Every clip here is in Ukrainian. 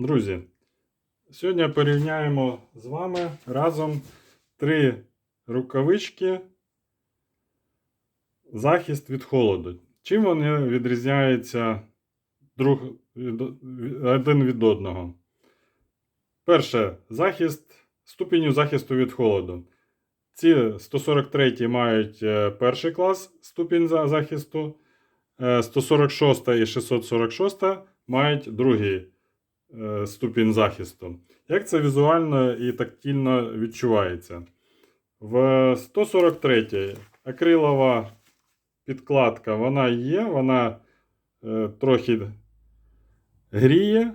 Друзі, сьогодні порівняємо з вами разом три рукавички захист від холоду. Чим вони відрізняються друг, один від одного? Перше, захист ступеню захисту від холоду. Ці 143 мають е, перший клас ступінь захисту, е, 146 і 646 мають другий е, ступінь захисту. Як це візуально і тактильно відчувається? В 143 акрилова підкладка вона є, вона е, трохи гріє,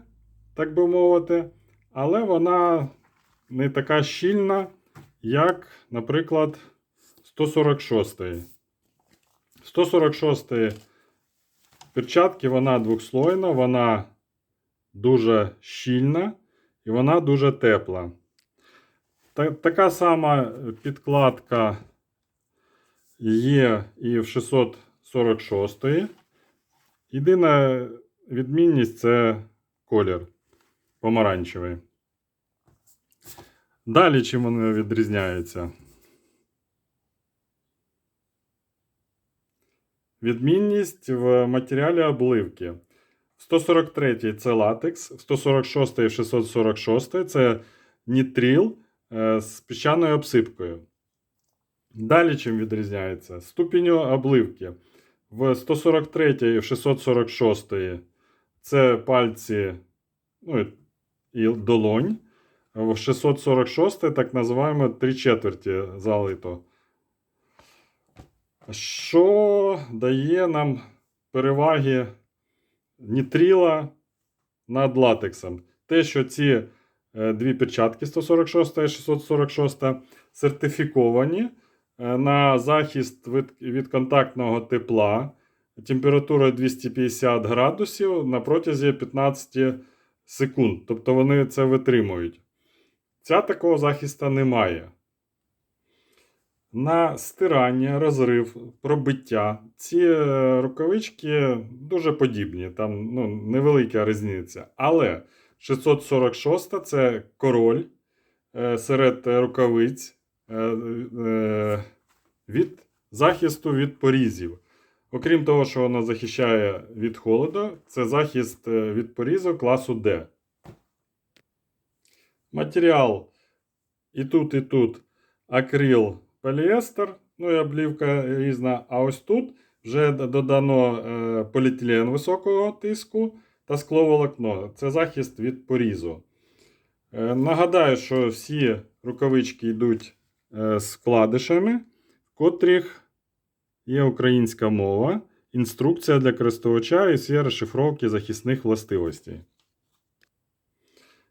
так би мовити, але вона не така щільна, як, наприклад, 146. 146 перчатки вона двохслойна, вона дуже щільна і вона дуже тепла. Та, така сама підкладка є і в 646. Єдина відмінність це колір помаранчевий. Далі чим вони відрізняються? Відмінність в матеріалі обливки. 143 це латекс, 146 і 646 це нітрил е, з піщаною обсипкою. Далі чим відрізняється? Ступінню обливки. В 143 і в 646 це пальці ну, і долонь. В 646 так називаємо 3 четверті залито. Що дає нам переваги нітрила над латексом? Те, що ці е, дві перчатки 146 і 646 сертифіковані е, на захист від, від контактного тепла температурою 250 градусів на протязі 15 секунд. Тобто вони це витримують. Ця такого захисту немає. На стирання, розрив, пробиття. Ці е, рукавички дуже подібні, там ну, невелика різниця. Але 646 це король е, серед рукавиць е, від захисту від порізів. Окрім того, що вона захищає від холоду, це захист від порізу класу D. Матеріал і тут, і тут акрил поліестер, ну і облівка різна. А ось тут вже додано е, поліетилен високого тиску та скловолокно. Це захист від порізу. Е, нагадаю, що всі рукавички йдуть е, з вкладишами, в котрих є українська мова, інструкція для користувача і всі розшифровки захисних властивостей.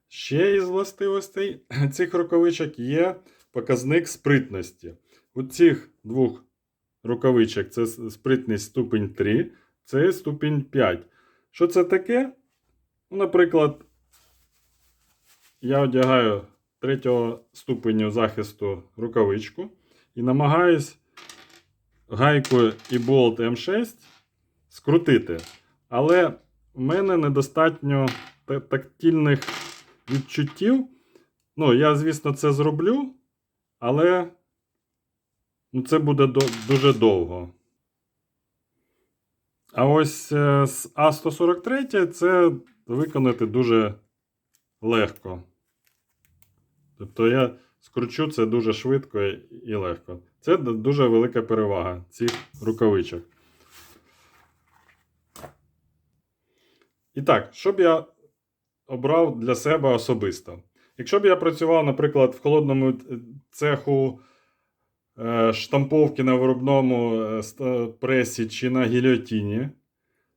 Ще із властивостей цих рукавичок є показник спритності. У цих двох рукавичок це спритність ступень 3, це ступень 5. Що це таке? Ну, Наприклад, я одягаю третього ступеню захисту рукавичку і намагаюсь гайкою і болт М6 скрутити. Але в мене недостатньо тактильних відчуттів. Ну, я, звісно, це зроблю, але ну, це буде до- дуже довго. А ось е, з А143 це виконати дуже легко. Тобто я скручу це дуже швидко і- легко. Це дуже велика перевага цих рукавичок. І так, що б я обрав для себе особисто? Якщо б я працював, наприклад, в холодному е, цеху штамповки на виробному е, пресі чи на гільотіні,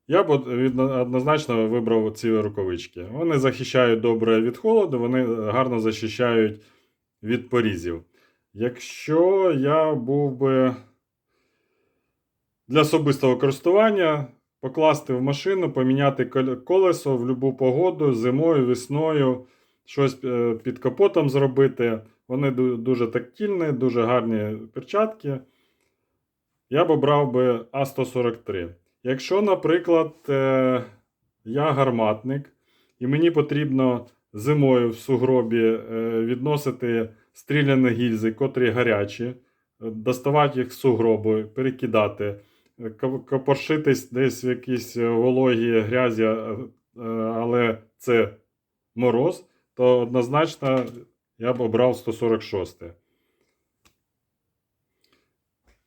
я б однозначно вибрав ці рукавички. Вони захищають добре від холоду, вони гарно захищають від порізів. Якщо я був би для особистого користування, покласти в машину, поміняти кол- колесо в будь-яку погоду, зимою, весною, щось е, під капотом зробити. Вони дуже тактильні, дуже гарні перчатки. Я б обрав би А143. Якщо, наприклад, е, я гарматник і мені потрібно зимою в сугробі е, відносити стріляні гільзи, котрі гарячі, е, доставати їх з сугробу, перекидати, копоршитись десь в якійсь е, вологій грязі, але це мороз, то однозначно я б обрав 146.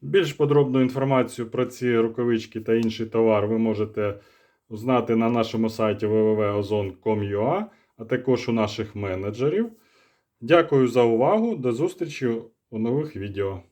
Більш подробну інформацію про ці рукавички та інший товар ви можете узнати на нашому сайті www.ozon.com.ua, а також у наших менеджерів. Дякую за увагу. До зустрічі у нових відео.